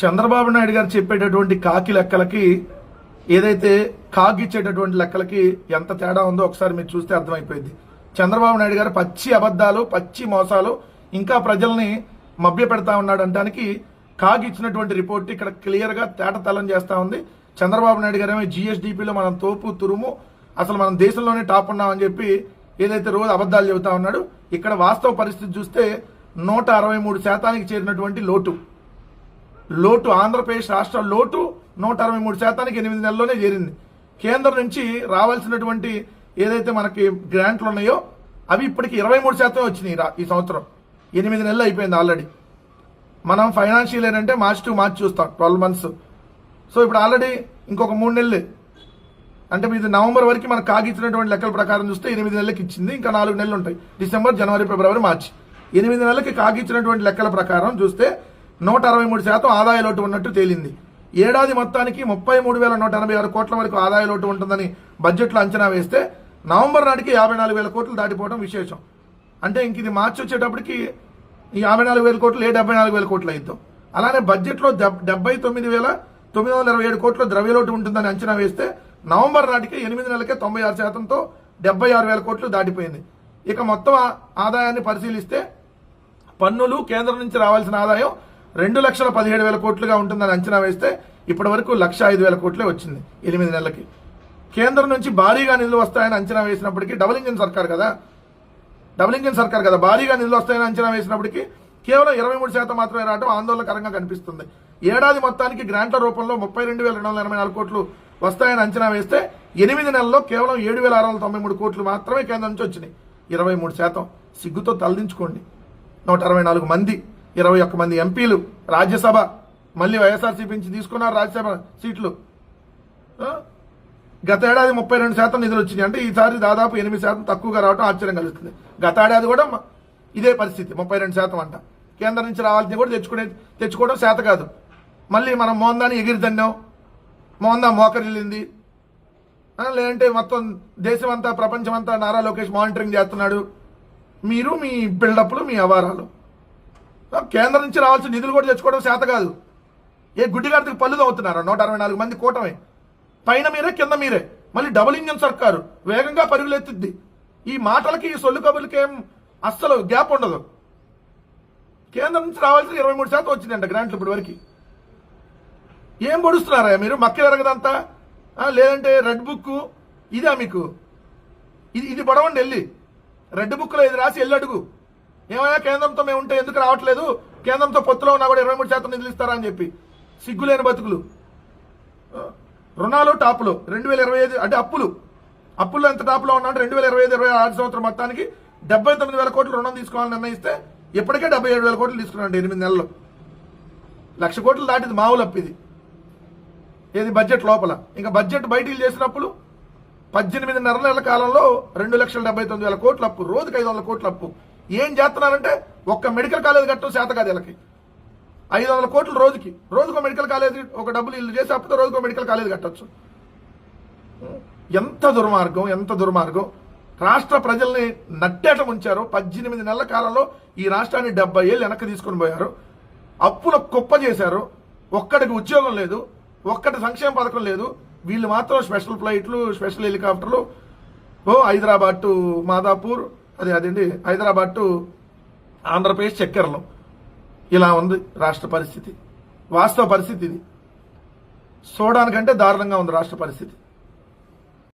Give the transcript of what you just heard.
చంద్రబాబు నాయుడు గారు చెప్పేటటువంటి కాకి లెక్కలకి ఏదైతే కాగిచ్చేటటువంటి లెక్కలకి ఎంత తేడా ఉందో ఒకసారి మీరు చూస్తే అర్థమైపోయింది. చంద్రబాబు నాయుడు గారు పచ్చి అబద్ధాలు పచ్చి మోసాలు ఇంకా ప్రజల్ని మభ్య పెడతా ఉన్నాడు అంటానికి కాగిచ్చినటువంటి రిపోర్ట్ ఇక్కడ క్లియర్గా తేటతలం చేస్తా ఉంది. చంద్రబాబు నాయుడు గారు ఏమో జిఎస్డిపిలో మనం తోపు తురుము అసలు మనం దేశంలోనే టాప్ ఉన్నామని చెప్పి ఏదైతే రోజు అబద్ధాలు చెబుతా ఉన్నాడు ఇక్కడ వాస్తవ పరిస్థితి చూస్తే నూట అరవై మూడు శాతానికి చేరినటువంటి లోటు. లోటు ఆంధ్రప్రదేశ్ రాష్ట్ర లోటు నూట అరవై మూడు శాతానికి ఎనిమిది నెలల్లోనే చేరింది. కేంద్రం నుంచి రావాల్సినటువంటి ఏదైతే మనకి గ్రాంట్లు ఉన్నాయో అవి ఇప్పటికి ఇరవై మూడు శాతం వచ్చినాయి ఈ సంవత్సరం. ఎనిమిది నెలలు అయిపోయింది ఆల్రెడీ. మనం ఫైనాన్షియల్ ఏంటంటే మార్చ్ టు మార్చ్ చూస్తాం ట్వెల్వ్ మంత్స్. సో ఇప్పుడు ఆల్రెడీ ఇంకొక మూడు నెలలు. అంటే ఇది నవంబర్ వరకు మనకు కాగిచ్చినటువంటి లెక్కల ప్రకారం చూస్తే ఎనిమిది నెలలకి ఇచ్చింది ఇంకా నాలుగు నెలలు ఉంటాయి. డిసెంబర్ జనవరి ఫిబ్రవరి మార్చి. ఎనిమిది నెలలకి కాగిచ్చినటువంటి లెక్కల ప్రకారం చూస్తే నూట అరవై మూడు శాతం ఆదాయ లోటు ఉన్నట్టు తేలింది. ఏడాది మొత్తానికి ముప్పై మూడు వేల నూట ఎనభై ఆరు కోట్ల వరకు ఆదాయ లోటు ఉంటుందని బడ్జెట్లో అంచనా వేస్తే నవంబర్ నాటికి యాభై నాలుగు వేల కోట్లు దాటిపోవడం విశేషం. అంటే ఇంక ఇది మార్చి వచ్చేటప్పటికి ఈ యాభై నాలుగు వేల కోట్లు ఏ డెబ్బై నాలుగు వేల కోట్లు అయిద్దాం. అలానే బడ్జెట్లో డెబ్- డెబ్బై తొమ్మిది వేల తొమ్మిది వందల ఇరవై ఏడు కోట్ల ద్రవ్యలోటు ఉంటుందని అంచనా వేస్తే నవంబర్ నాటికి ఎనిమిది నెలలకే తొంభై ఆరు శాతంతో డెబ్బై ఆరు వేల కోట్లు దాటిపోయింది. ఇక మొత్తం ఆదాయాన్ని పరిశీలిస్తే పన్నులు కేంద్రం నుంచి రావాల్సిన ఆదాయం రెండు లక్షల పదిహేడు వేల కోట్లుగా ఉంటుందని అంచనా వేస్తే ఇప్పటి వరకు లక్ష ఐదు వేల కోట్లే వచ్చింది ఎనిమిది నెలలకి. కేంద్రం నుంచి భారీగా నిధులు వస్తాయని అంచనా వేసినప్పటికీ డబుల్ ఇంజిన్ సర్కార్ కదా. డబుల్ ఇంజిన్ సర్కార్ కదా భారీగా నిధులు వస్తాయని అంచనా వేసినప్పటికీ కేవలం ఇరవై మూడు శాతం మాత్రమే రావడం ఆందోళనకరంగా కనిపిస్తుంది. ఏడాది మొత్తానికి గ్రాంట్ల రూపంలో ముప్పై రెండు వేల రెండు వందల ఎనభై నాలుగు కోట్లు వస్తాయని అంచనా వేస్తే ఎనిమిది నెలల్లో కేవలం ఏడు వేల ఆరు వందల తొంభై మూడు కోట్లు మాత్రమే కేంద్రం నుంచి వచ్చినాయి. ఇరవై మూడు శాతం. సిగ్గుతో తలదించుకోండి. నూట అరవై నాలుగు మంది ఇరవై ఒక్క మంది ఎంపీలు రాజ్యసభ మళ్ళీ వైఎస్ఆర్సీపీ నుంచి తీసుకున్నారు రాజ్యసభ సీట్లు. గత ఏడాది ముప్పై రెండు శాతం నిధులు వచ్చినాయి. అంటే ఈసారి దాదాపు ఎనిమిది శాతం తక్కువగా రావడం ఆశ్చర్యం కలుగుతుంది గత ఏడాది కూడా ఇదే పరిస్థితి. ముప్పై రెండు శాతం అంట. కేంద్రం నుంచి రావాల్సింది కూడా తెచ్చుకునే తెచ్చుకోవడం శాత కాదు. మళ్ళీ మనం మోందాన్ని ఎగిరి తన్నాం మోందా మోకరిల్లింది. లేదంటే మొత్తం దేశం అంతా ప్రపంచం అంతా నారా లోకేష్ మానిటరింగ్ చేస్తున్నాడు. మీరు మీ బిల్డప్లు మీ అవారాలు. కేంద్రం నుంచి రావాల్సిన నిధులు కూడా తెచ్చుకోవడం శాత కాదు. ఏ గుడ్డిగారికి పళ్ళు తవ్వుతున్నారు? నూట అరవై నాలుగు మంది కూటమి. పైన మీరే కింద మీరే. మళ్ళీ డబుల్ ఇంజన్ సర్కారు. వేగంగా పరుగులెత్తిద్ది ఈ మాటలకి ఈ సొల్లు కబుర్లకి ఏం అస్సలు గ్యాప్ ఉండదు. కేంద్రం నుంచి రావాల్సిన ఇరవై మూడు శాతం వచ్చిందంట గ్రాంట్లు ఇప్పటి వరకు. ఏం పొడుస్తున్నారా మీరు? మక్క ఎరగదంతా? లేదంటే రెడ్ బుక్ ఇదా మీకు? ఇది ఇది పొడవండి వెళ్ళి. రెడ్ బుక్లో ఇది రాసి వెళ్ళి అడుగు. ఏమైనా కేంద్రంతో మేము ఉంటే ఎందుకు రావట్లేదు? కేంద్రంతో పొత్తులో ఉన్నా కూడా ఇరవై మూడు శాతం నిధులు ఇస్తారా అని చెప్పి. సిగ్గులేని బతుకులు. రుణాలు టాపులు. రెండు వేల ఇరవై ఐదు అంటే అప్పులు. అప్పుల్లో ఎంత టాప్లో ఉన్నా రెండు వేల ఇరవై ఐదు ఇరవై ఆరు సంవత్సరం మొత్తానికి డెబ్బై తొమ్మిది వేల కోట్లు రుణం తీసుకోవాలని నిర్ణయిస్తే ఇప్పటికే డెబ్బై ఏడు వేల కోట్లు తీసుకున్నాండి ఎనిమిది నెలలు. లక్ష కోట్లు దాటిది మామూలు అప్పు ఇది. ఏది బడ్జెట్ లోపల. ఇంకా బడ్జెట్ బయటికి చేసినప్పుడు పద్దెనిమిదిన్నర నెలల కాలంలో రెండు లక్షల డెబ్బై తొమ్మిది వేల కోట్ల అప్పు రోజుకి ఐదు వందల కోట్ల అప్పు ఏం చేస్తున్నారంటే ఒక్క మెడికల్ కాలేజ్ కట్టడం శాత కాదు వీళ్ళకి. ఐదు వందల కోట్లు రోజుకి. రోజుకో మెడికల్ కాలేజ్ ఒక డబ్బులు ఇల్లు చేసి అప్పుడు రోజుకో మెడికల్ కాలేజ్ కట్టొచ్చు. ఎంత దుర్మార్గం ఎంత దుర్మార్గం. రాష్ట్ర ప్రజల్ని నట్టేట ఉంచారు పద్దెనిమిది నెలల కాలంలో ఈ రాష్ట్రాన్ని డెబ్బై ఏళ్ళు వెనక్కి తీసుకొని పోయారు. అప్పుల కుప్ప చేశారు. ఒక్కడికి ఉద్యోగం లేదు. ఒక్కటి సంక్షేమ పథకం లేదు. వీళ్ళు మాత్రం స్పెషల్ ఫ్లైట్లు స్పెషల్ హెలికాప్టర్లు. ఓ హైదరాబాద్ టు మాదాపూర్. అదే అదేంటి? హైదరాబాద్ టు ఆంధ్రప్రదేశ్ చక్కెరలో. ఇలా ఉంది రాష్ట్ర పరిస్థితి. వాస్తవ పరిస్థితి ఇది. చూడడానికంటే దారుణంగా ఉంది రాష్ట్ర పరిస్థితి.